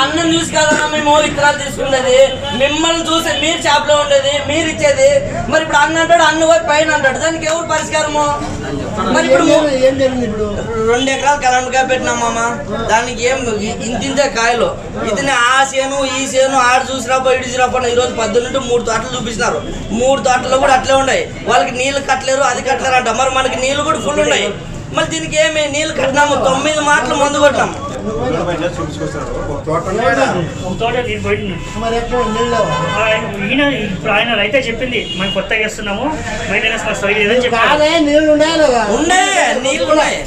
అన్నం చూసి కదన్నా మేము విత్తనాలు తీసుకునేది మిమ్మల్ని చూసి మీరు చేపలో ఉండేది మీరు ఇచ్చేది. మరి ఇప్పుడు అన్న అంటాడు అన్న పోయి పైన అంటాడు. దానికి ఎవరు పరిష్కారము? మరి ఇప్పుడు ము- ఏం జరిగింది ఇప్పుడు? రెండు ఎకరాలు కరెంట్గా పెట్టినాం మామ. దానికి ఏం ఇంతింతే కాయలు. ఇది ఆ చేను ఈ చేను ఆడు చూసిరాపో ఇటు చూసిరాపో ఈ రోజు పద్దెనిమిది మూడు తోటలు చూపిస్తున్నారు. మూడు తోటలు కూడా అట్లే ఉన్నాయి. వాళ్ళకి నీళ్ళు కట్టలేరు అది కట్టలేరు అంట మరి మనకి నీళ్ళు కూడా ఫుల్ ఉన్నాయి. మళ్ళీ దీనికి ఏమి? నీళ్ళు కట్టినాము. తొమ్మిది మాటలు మందు కొట్టాము ఆయన ఈయన ఇప్పుడు ఆయన రైతే చెప్పింది మనం కొత్తగా చేస్తున్నాము మెయింటెనెన్స్ లేదని నీళ్ళు ఉన్నాయి నీళ్ళు ఉన్నాయి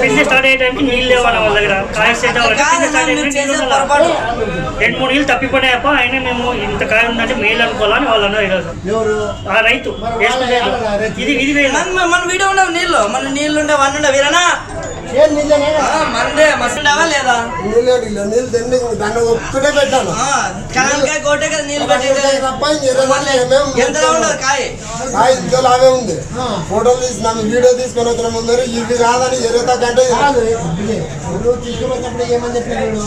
బిజినెస్ స్టార్ట్ అయ్యే టైంకి నీళ్ళు లేవు వాళ్ళ దగ్గర కాయ రెండు మూడు నీళ్ళు తప్పిపోయినాయప్ప ఆయన మేము ఇంత కాయ ఉందంటే మేలు అనుకోవాలని వాళ్ళు అన్నారు ఈరోజు ఆ రైతు ఇది ఇది మన వీడియో ఉండవు నీళ్ళు. మన నీళ్ళు ఉండే వన్ ఉండవు వీరనా మనదే లేదా? నీళ్ళు నీళ్ళు నీళ్ళు దండి దాన్ని ఒక్కటే పెట్టాను. ఆ, కరెంట్కాయ కోటే కదా నీళ్ళు పెట్టేది. తప్ప ఇంకేదో మళ్ళీ ఏమేం ఎంతలా ఉండదు కాయ? ఆ ఇంట్లో లాగే ఉంది. ఫోటోలు వీడియో తీసుకొని వచ్చిన ముందర ఇది కాదని ఎరుగుతా కంటే తీసుకున్నప్పుడు ఏమని చెప్పుకున్నప్పుడు.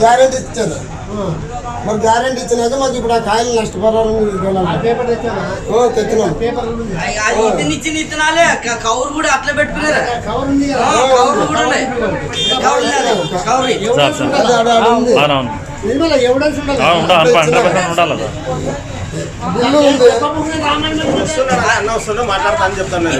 గ్యారెంటీ ఇచ్చాను ఆ. మరి గ్యారెంటీ ఇచ్చినాక మాకు ఇప్పుడు ఆ కాయలు? ఓ తెచ్చినాం ఇత్తనాలే. కూడా అట్లా పెట్టుకున్నారు? మాట్లాడతాను చెప్తాను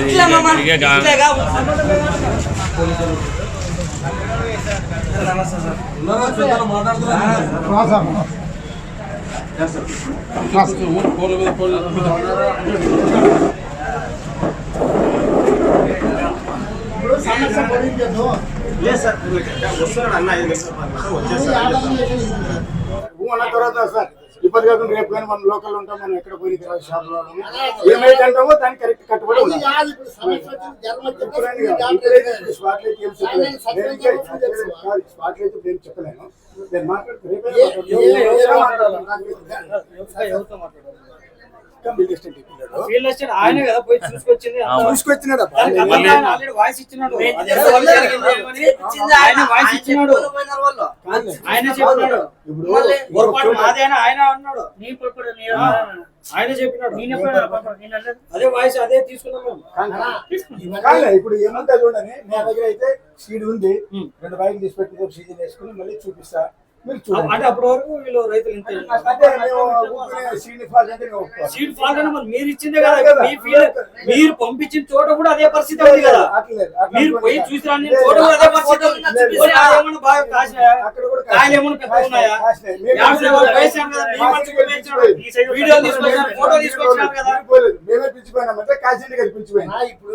లేదు సార్ వస్తున్నాడు అన్న ఐదు నిమిషాలు పది అన్న తర్వాత సార్ ఇప్పటి కాకుండా రేపు కానీ మనం లోకల్ ఉంటాం మనం ఎక్కడ పోయి తర్వాత షాప్లో ఏమైతే అంటామో దానికి కరెక్ట్ కట్టుబడి స్పాట్ ఏం చెప్పలేను. స్పాట్ ఏం చెప్పలేను నేను మాట్లాడుతూ రేపే మాట్లాడాలి? ఎస్టేట్ ఆయనే కదా పోయి చూసుకొచ్చింది ఆల్రెడీ వాయిస్ ఇచ్చినాడు. ఆయన వాయిస్ ఇచ్చినాడు. చెప్పినాడు. ఇప్పుడు ఆయన అన్నాడు. నీ పొరపాటు నీ ఆయన చెప్పినాడు. అదే వాయిస్ అదే తీసుకున్నాం ఇప్పుడు ఏమంతా చూడని నా దగ్గర అయితే సీడ్ ఉంది. రెండు బైక్ తీసి పెట్టి సీజన్ వేసుకుని మళ్ళీ చూపిస్తా. చూడండి అంటే అప్పటి వరకు వీళ్ళు రైతులు ఇంత సీడ్ ఫాల్ట్ అని మరి మీరు ఇచ్చిందే కదా. మీ మీరు పంపించిన చోట కూడా అదే పరిస్థితి ఉంది కదా. మీరు పోయి. చూసి రాని చోట కూడా అదే అక్కడ పరిస్థితి ఉంది. బాగా కాసినాయా? కాయలు ఏమన్నా ఉన్నాయా? వేసాం కదా. మీ ఫోటో కదా. మేమే గారు ఇప్పుడు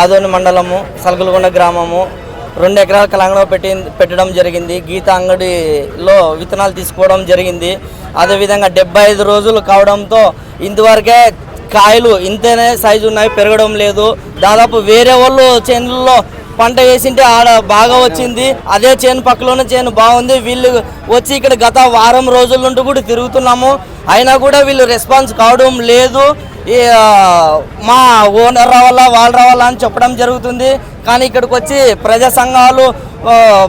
ఆదోని మండలము సలకలగొండ గ్రామము రెండు ఎకరాల కలంగలో పెట్టి పెట్టడం జరిగింది. గీత అంగడిలో విత్తనాలు తీసుకోవడం జరిగింది. అదేవిధంగా డెబ్బై ఐదు రోజులు కావడంతో ఇంతవరకే కాయలు ఇంతనే సైజు ఉన్నాయి పెరగడం లేదు. దాదాపు వేరే వాళ్ళు చేనుల్లో పంట వేసింటే ఆడ బాగా వచ్చింది. అదే చేను పక్కలోనే చేను బాగుంది. వీళ్ళు వచ్చి ఇక్కడ గత వారం రోజుల నుండి కూడా తిరుగుతున్నాము. అయినా కూడా వీళ్ళు రెస్పాన్స్ కావడం లేదు. మా ఓనర్ రావాలా వాళ్ళు రావాలా అని చెప్పడం జరుగుతుంది. కానీ ఇక్కడికి వచ్చి ప్రజా సంఘాలు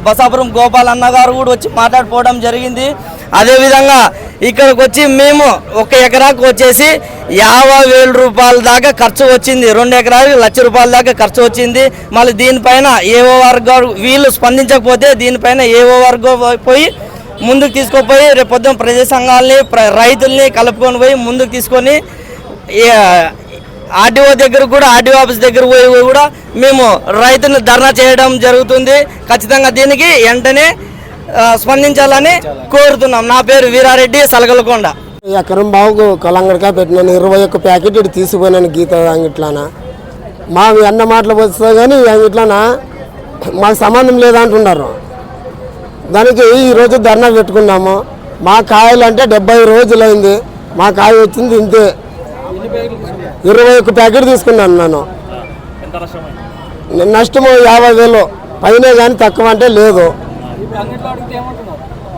బసాపురం గోపాల్ అన్న గారు కూడా వచ్చి మాట్లాడిపోవడం జరిగింది. అదేవిధంగా ఇక్కడికి వచ్చి మేము ఒక ఎకరాకు వచ్చేసి యాభై వేల రూపాయల దాకా ఖర్చు వచ్చింది. రెండు ఎకరాలు లక్ష రూపాయల దాకా ఖర్చు వచ్చింది. మళ్ళీ దీనిపైన ఏవో వర్గం వీళ్ళు స్పందించకపోతే దీనిపైన ఏవో వర్గం పోయి ముందుకు తీసుకుపోయి రేపు పొద్దున ప్రజా సంఘాలని ప్ర- రైతుల్ని కలుపుకొని పోయి ముందుకు తీసుకొని ఆర్డీఓ దగ్గర కూడా ఆర్డీఓ ఆఫీస్ దగ్గర పోయి కూడా మేము రైతుని ధర్నా చేయడం జరుగుతుంది. ఖచ్చితంగా దీనికి వెంటనే స్పందించాలని కోరుతున్నాం. నా పేరు వీరారెడ్డి సలగలకొండ. ఎకరం బాగు కలంగడకాయ పెట్టినాను ఇరవై ఒక్క ప్యాకెట్ ఇటు తీసుకుపోయినాను గీత అంగిట్లాన. మా అన్న మాటలు వస్తుంది కానీ అంగిట్లాన మాకు సంబంధం లేదంటున్నారు. దానికి ఈరోజు ధర్నా పెట్టుకున్నాము. మా కాయలు అంటే డెబ్బై రోజులైంది. మా కాయ వచ్చింది ఇంతే. ఇరవై ఒక్క ప్యాకెట్ తీసుకున్నాను నేను. నష్టము యాభై వేలు. పైన కానీ తక్కువ అంటే లేదు.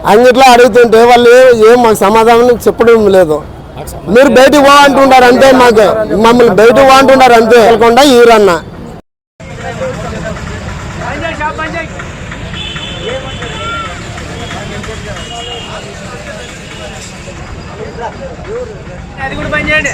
అంగిట్లో అడుగుతుంటే వాళ్ళు ఏ- మాకు సమాధానం చెప్పడం లేదు. మీరు బయటికి పో అంటున్నారు అంతే మాకు. మమ్మల్ని బయటకు పో అంటున్నారు అంతే. వెళ్ళకుండా ఈరన్న. అది కూడా పని చేయండి.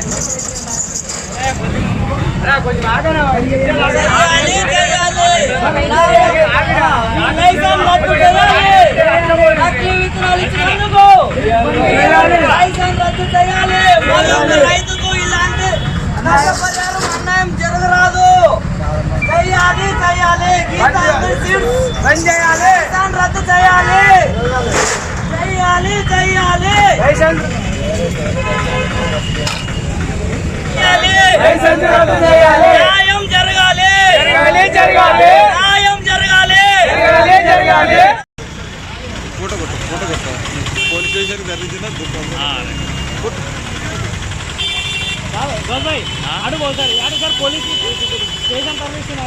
రైతుకు ఇలాంటి అన్యాయం జరగరాదు చేయాలి. చేయాలి కిసాన్ రద్దు చేయాలి. చేయాలి చేయాలి న్యాయం జరగాలి. జరగాలి. జరగాలి. న్యాయం జరగాలి. జరగాలి జరగాలి అడుగు సార్ పోలీసు స్టేషన్ పర్మిషన్